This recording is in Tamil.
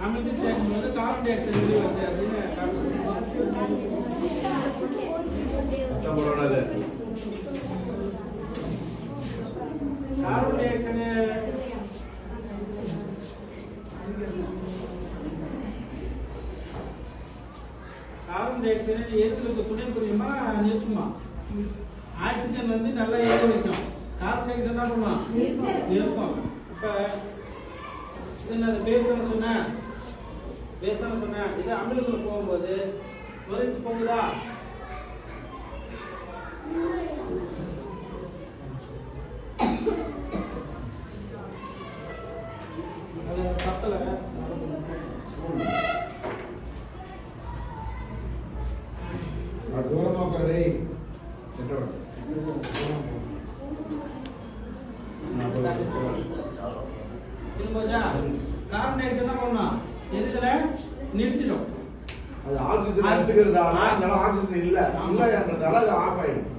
அமிர்தம் சேர்க்கும்போது கார்பன் டை ஆக்சைடு வெளியே வருது அப்படின்னு carbon dioxide carbon dioxide ஏற்றுக்கு துணை புரியுமா நிறுத்துமா ஆக்சிஜன் வந்து நல்லா ஏற வைக்கும் கார்பன் டை ஆக்சைடு என்ன பண்ணும் நிறுத்தும் இப்ப இது என்னது பேஸ் சொன்னேன் தானே சொன்னேன் இது அமிலத்துல போகும்போது நுரைத்து போகுதா பத்தல தூரமா கடை கார்பன் டை ஆக்சைடு என்ன பண்ணும் எரிச்சல நிறுத்திடும் அது ஆக்சிஜன் எடுத்துக்கிறதால ஆக்சிஜன் இல்ல. இல்லன்றதால அது ஆஃப் ஆயிடும்